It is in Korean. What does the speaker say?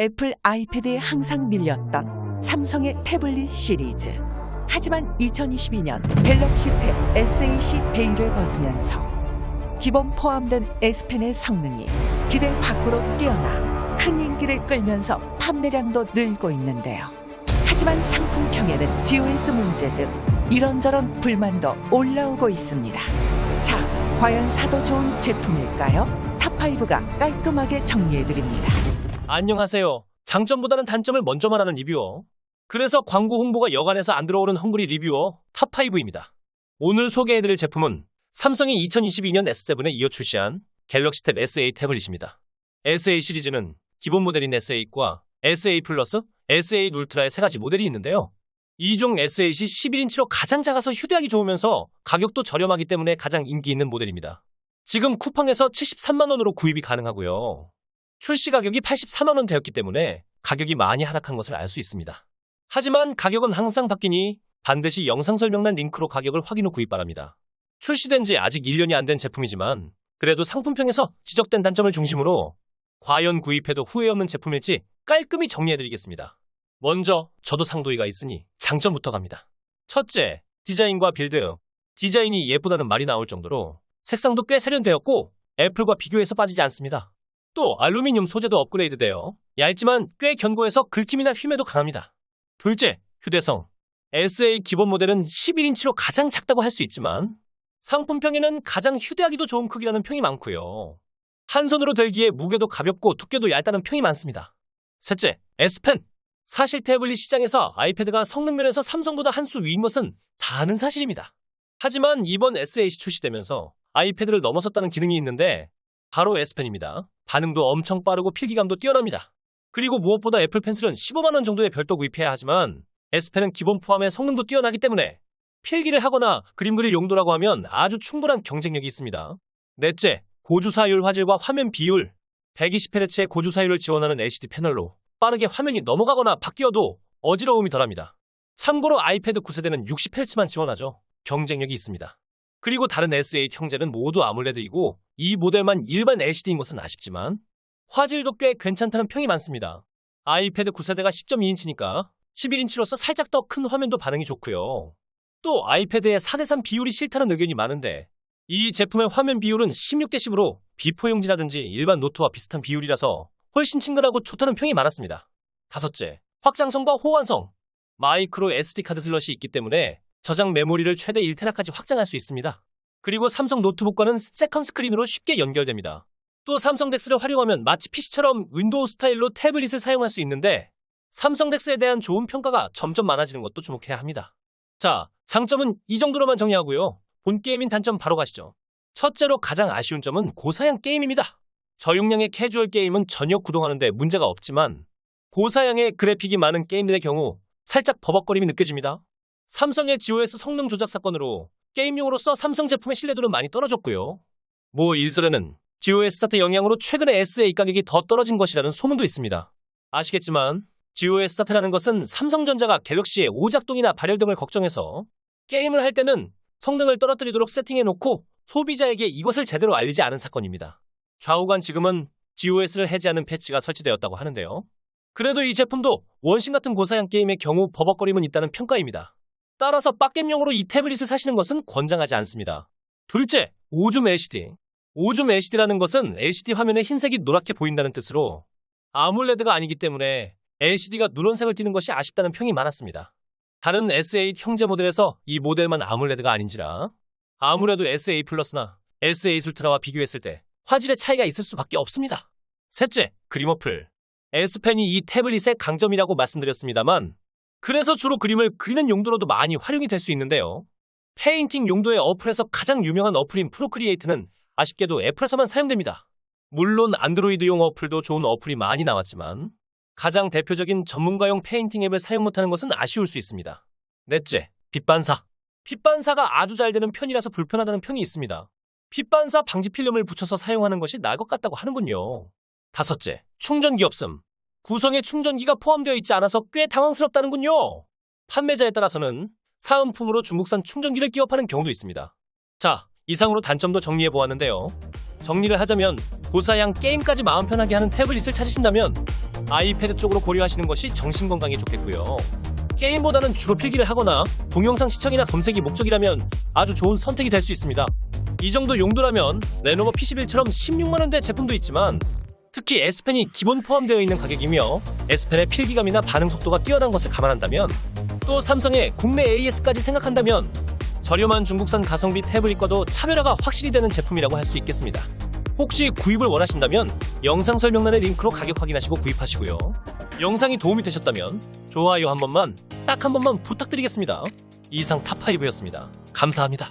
애플 아이패드에 항상 밀렸던 삼성의 태블릿 시리즈. 하지만 2022년 갤럭시 탭 SAC 베일을 벗으면서 기본 포함된 S펜의 성능이 기대 밖으로 뛰어나 큰 인기를 끌면서 판매량도 늘고 있는데요. 하지만 상품평에는 GOS 문제 등 이런저런 불만도 올라오고 있습니다. 자, 과연 사도 좋은 제품일까요? 탑5가 깔끔하게 정리해드립니다. 안녕하세요. 장점보다는 단점을 먼저 말하는 리뷰어. 그래서 광고 홍보가 여간해서 안 들어오는 헝그리 리뷰어 탑5입니다. 오늘 소개해드릴 제품은 삼성이 2022년 S7에 이어 출시한 갤럭시 탭 SA 태블릿입니다. SA 시리즈는 기본 모델인 S8과 SA 플러스, SA 울트라의 세 가지 모델이 있는데요. 이중 S8이 11인치로 가장 작아서 휴대하기 좋으면서 가격도 저렴하기 때문에 가장 인기 있는 모델입니다. 지금 쿠팡에서 73만원으로 구입이 가능하고요. 출시 가격이 84만 원 되었기 때문에 가격이 많이 하락한 것을 알 수 있습니다. 하지만 가격은 항상 바뀌니 반드시 영상 설명란 링크로 가격을 확인 후 구입 바랍니다. 출시된 지 아직 1년이 안 된 제품이지만 그래도 상품평에서 지적된 단점을 중심으로 과연 구입해도 후회 없는 제품일지 깔끔히 정리해드리겠습니다. 먼저 저도 상도이가 있으니 장점부터 갑니다. 첫째, 디자인과 빌드. 디자인이 예쁘다는 말이 나올 정도로 색상도 꽤 세련되었고 애플과 비교해서 빠지지 않습니다. 또 알루미늄 소재도 업그레이드되어 얇지만 꽤 견고해서 긁힘이나 휨에도 강합니다. 둘째, 휴대성. SA 기본 모델은 11인치로 가장 작다고 할 수 있지만 상품평에는 가장 휴대하기도 좋은 크기라는 평이 많고요. 한 손으로 들기에 무게도 가볍고 두께도 얇다는 평이 많습니다. 셋째, S펜. 사실 태블릿 시장에서 아이패드가 성능 면에서 삼성보다 한 수 위인 것은 다 아는 사실입니다. 하지만 이번 S8이 출시되면서 아이패드를 넘어섰다는 기능이 있는데 바로 S펜입니다. 반응도 엄청 빠르고 필기감도 뛰어납니다. 그리고 무엇보다 애플 펜슬은 15만원 정도의 별도 구입해야 하지만 S펜은 기본 포함해 성능도 뛰어나기 때문에 필기를 하거나 그림 그릴 용도라고 하면 아주 충분한 경쟁력이 있습니다. 넷째, 고주사율 화질과 화면 비율. 120Hz의 고주사율을 지원하는 LCD 패널로 빠르게 화면이 넘어가거나 바뀌어도 어지러움이 덜합니다. 참고로 아이패드 9세대는 60Hz만 지원하죠. 경쟁력이 있습니다. 그리고 다른 S8 형제는 모두 아몰레드이고 이 모델만 일반 LCD인 것은 아쉽지만 화질도 꽤 괜찮다는 평이 많습니다. 아이패드 9세대가 10.2인치니까 11인치로서 살짝 더 큰 화면도 반응이 좋고요. 또 아이패드의 4대3 비율이 싫다는 의견이 많은데 이 제품의 화면 비율은 16대 10으로 비포용지라든지 일반 노트와 비슷한 비율이라서 훨씬 친근하고 좋다는 평이 많았습니다. 다섯째, 확장성과 호환성. 마이크로 SD 카드 슬롯이 있기 때문에 저장 메모리를 최대 1테라까지 확장할 수 있습니다. 그리고 삼성 노트북과는 세컨 스크린으로 쉽게 연결됩니다. 또 삼성 덱스를 활용하면 마치 PC처럼 윈도우 스타일로 태블릿을 사용할 수 있는데 삼성 덱스에 대한 좋은 평가가 점점 많아지는 것도 주목해야 합니다. 자, 장점은 이 정도로만 정리하고요. 본 게임인 단점 바로 가시죠. 첫째로 가장 아쉬운 점은 고사양 게임입니다. 저용량의 캐주얼 게임은 전혀 구동하는데 문제가 없지만 고사양의 그래픽이 많은 게임들의 경우 살짝 버벅거림이 느껴집니다. 삼성의 GOS 성능 조작 사건으로 게임용으로서 삼성 제품의 신뢰도는 많이 떨어졌고요. 뭐 일설에는 GOS 사태 영향으로 최근에 SA 가격이 더 떨어진 것이라는 소문도 있습니다. 아시겠지만 GOS 사태라는 것은 삼성전자가 갤럭시의 오작동이나 발열 등을 걱정해서 게임을 할 때는 성능을 떨어뜨리도록 세팅해놓고 소비자에게 이것을 제대로 알리지 않은 사건입니다. 좌우간 지금은 GOS를 해제하는 패치가 설치되었다고 하는데요. 그래도 이 제품도 원신 같은 고사양 게임의 경우 버벅거림은 있다는 평가입니다. 따라서 빡겜용으로 이 태블릿을 사시는 것은 권장하지 않습니다. 둘째, 오줌 LCD. 오줌 LCD라는 것은 LCD 화면의 흰색이 노랗게 보인다는 뜻으로 아몰레드가 아니기 때문에 LCD가 누런색을 띠는 것이 아쉽다는 평이 많았습니다. 다른 S8 형제 모델에서 이 모델만 아몰레드가 아닌지라 아무래도 SA 플러스나 SA 울트라와 비교했을 때 화질의 차이가 있을 수밖에 없습니다. 셋째, 그림 어플. S펜이 이 태블릿의 강점이라고 말씀드렸습니다만 그래서 주로 그림을 그리는 용도로도 많이 활용이 될 수 있는데요. 페인팅 용도의 어플에서 가장 유명한 어플인 프로크리에이트는 아쉽게도 애플에서만 사용됩니다. 물론 안드로이드용 어플도 좋은 어플이 많이 나왔지만 가장 대표적인 전문가용 페인팅 앱을 사용 못하는 것은 아쉬울 수 있습니다. 넷째, 빛반사. 빛반사가 아주 잘 되는 편이라서 불편하다는 평이 있습니다. 빛반사 방지 필름을 붙여서 사용하는 것이 나을 것 같다고 하는군요. 다섯째, 충전기 없음. 구성에 충전기가 포함되어 있지 않아서 꽤 당황스럽다는군요. 판매자에 따라서는 사은품으로 중국산 충전기를 끼워 파는 경우도 있습니다. 자, 이상으로 단점도 정리해 보았는데요. 정리를 하자면 고사양 게임까지 마음 편하게 하는 태블릿을 찾으신다면 아이패드 쪽으로 고려하시는 것이 정신 건강에 좋겠고요. 게임보다는 주로 필기를 하거나 동영상 시청이나 검색이 목적이라면 아주 좋은 선택이 될 수 있습니다. 이 정도 용도라면 레노버 PC11처럼 16만원대 제품도 있지만 특히 S펜이 기본 포함되어 있는 가격이며 S펜의 필기감이나 반응 속도가 뛰어난 것을 감안한다면 또 삼성의 국내 AS까지 생각한다면 저렴한 중국산 가성비 태블릿과도 차별화가 확실히 되는 제품이라고 할 수 있겠습니다. 혹시 구입을 원하신다면 영상 설명란의 링크로 가격 확인하시고 구입하시고요. 영상이 도움이 되셨다면 좋아요 한 번만 딱 한 번만 부탁드리겠습니다. 이상 탑5였습니다. 감사합니다.